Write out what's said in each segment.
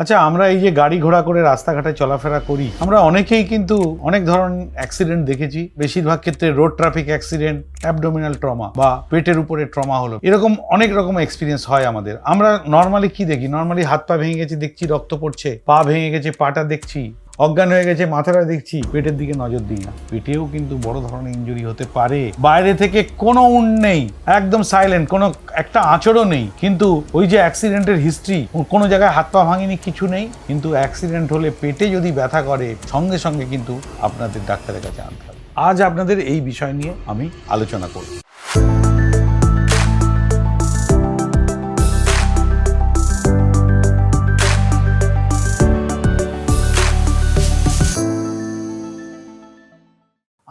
আচ্ছা আমরা এই যে গাড়ি ঘোড়া করে রাস্তাঘাটে চলাফেরা করি, আমরা অনেকেই কিন্তু অনেক ধরনের অ্যাক্সিডেন্ট দেখেছি। বেশিরভাগ ক্ষেত্রে road traffic accident abdominal trauma বা পেটের উপরে ট্রমা হলো। এরকম অনেক রকম এক্সপিরিয়েন্স হয় আমাদের। আমরা নর্মালি কি দেখি? নর্মালি হাত পা ভেঙে গেছে, দেখছি রক্ত পড়ছে, পা ভেঙে গেছে, পাটা দেখছি। অজ্ঞান হয়ে গেছে, মাথাটা দেখছি, পেটের দিকে নজর দিই না। পেটেও কিন্তু বড় ধরনের ইনজুরি হতে পারে। বাইরে থেকে কোনো উন নেই, একদম সাইলেন্ট কোনো একটা আঁচড়ও নেই। কিন্তু ওই যে অ্যাক্সিডেন্টের হিস্ট্রি কোনো জায়গায় হাত পা ভাঙেনি, কিছু নেই। কিন্তু অ্যাক্সিডেন্ট হলে পেটে যদি ব্যথা করে, সঙ্গে সঙ্গে কিন্তু আপনাদের ডাক্তারের কাছে আনতে হবে। আজ আপনাদের এই বিষয় নিয়ে আমি আলোচনা করব।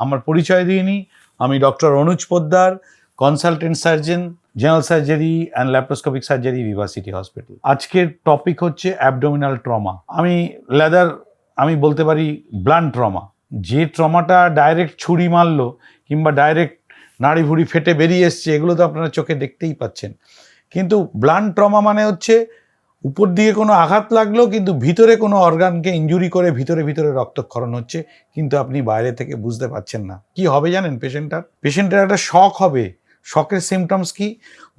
আমার পরিচয় দিয়ে নিই। আমি doctor Anuj Poddar consultant surgeon general surgery and laparoscopic surgery Vivacity hospital আজকের টপিক হচ্ছে অ্যাবডোমিনাল ট্রমা আমি লেদার আমি বলতে পারি ব্লান্ট ট্রমা যে ট্রমাটা ডাইরেক্ট ছুরি মারলো কিংবা ডাইরেক্ট নাড়ি ভুড়ি ফেটে বেরিয়ে এসছে, এগুলো তো আপনারা চোখে দেখতেই পাচ্ছেন। কিন্তু ব্লান্ট ট্রমা মানে হচ্ছে উপর দিকে কোনো আঘাত লাগল কিন্তু ভিতরে কোনো অর্গানকে ইনজুরি করে ভিতরে ভিতরে রক্তক্ষরণ হচ্ছে, কিন্তু আপনি বাইরে থেকে বুঝতে পারছেন না। কি হবে জানেন পেশেন্টটার? পেশেন্টের একটা শখ হবে। শখের সিমটমস কি?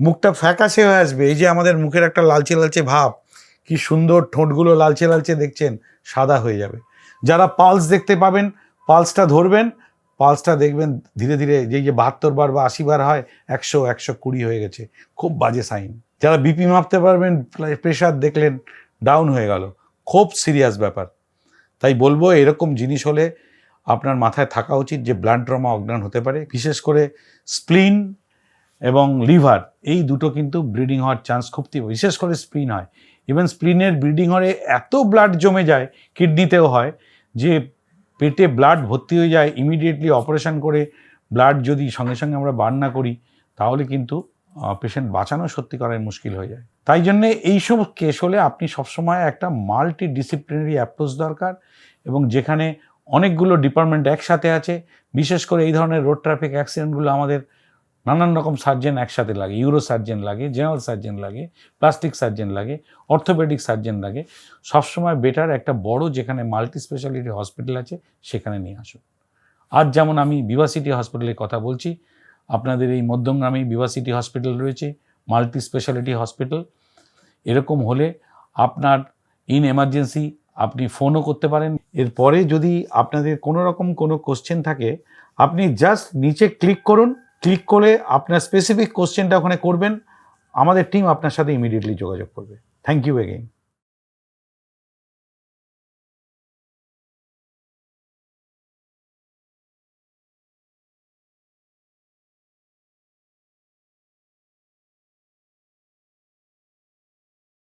মুখটা ফ্যাকাশে হয়ে আসবে। এই যে আমাদের মুখের একটা লালচে লালচে ভাব, কি সুন্দর ঠোঁটগুলো লালচে লালচে দেখছেন, সাদা হয়ে যাবে। যারা পালস দেখতে পাবেন পালসটা ধরবেন পালসটা দেখবেন, ধীরে ধীরে যেই যে বাহাত্তর বার বা আশি বার হয়, একশো একশো কুড়ি হয়ে গেছে। খুব বাজে সাইন যারা বিপি মাপতে পারবেন প্রেশার দেখলেন ডাউন হয়ে গেল। খুব সিরিয়াস ব্যাপার। তাই বলব, এরকম জিনিস হলে আপনার মাথায় থাকা উচিত যে ব্লাড ট্রমা অজ্ঞান হতে পারে। বিশেষ করে স্প্লিন এবং লিভার এই দুটো কিন্তু ব্লিডিং হওয়ার চান্স খুব তীব্র। বিশেষ করে স্প্লিন হয়। ইভেন স্প্লিনের ব্লিডিং হলে এত ব্লাড জমে যায় কিডনিতেও হয়, যে পেটে ব্লাড ভর্তি হয়ে যায় ইমিডিয়েটলি অপারেশন করে ব্লাড যদি সঙ্গে সঙ্গে আমরা বার না করি, তাহলে কিন্তু পেশেন্ট বাঁচানো সত্যি করার মুশকিল হয়ে যায়। তাই জন্যে এইসব কেস হলে আপনি সবসময় একটা মাল্টি ডিসিপ্লিনারি অ্যাপ্রোচ দরকার এবং যেখানে অনেকগুলো ডিপার্টমেন্ট একসাথে আছে। বিশেষ করে এই ধরনের রোড ট্রাফিক অ্যাক্সিডেন্টগুলো আমাদের নানান রকম সার্জেন একসাথে লাগে ইউরো সার্জেন লাগে জেনারেল সার্জেন লাগে প্লাস্টিক সার্জেন লাগে অর্থোপেডিক সার্জেন লাগে। সবসময় বেটার একটা বড় যেখানে মাল্টি স্পেশালিটি হসপিটাল আছে, সেখানে নিয়ে আসুন। আজ যেমন আমি বিভাসিটি হসপিটালের কথা বলছি আপনাদের এই মধ্যমগ্রামে বিভাসিটি হসপিটাল রয়েছে, মাল্টি স্পেশালিটি হসপিটাল। এরকম হলে আপনার ইন এমার্জেন্সি আপনি ফোনও করতে পারেন। এরপরে যদি আপনাদের কোনো রকম কোনো কোশ্চেন থাকে, আপনি জাস্ট নিচে ক্লিক করুন, ক্লিক করে আপনার স্পেসিফিক কোশ্চেনটা ওখানে করবেন। আমাদের টিম আপনার সাথে ইমিডিয়েটলি যোগাযোগ করবে। Thank you again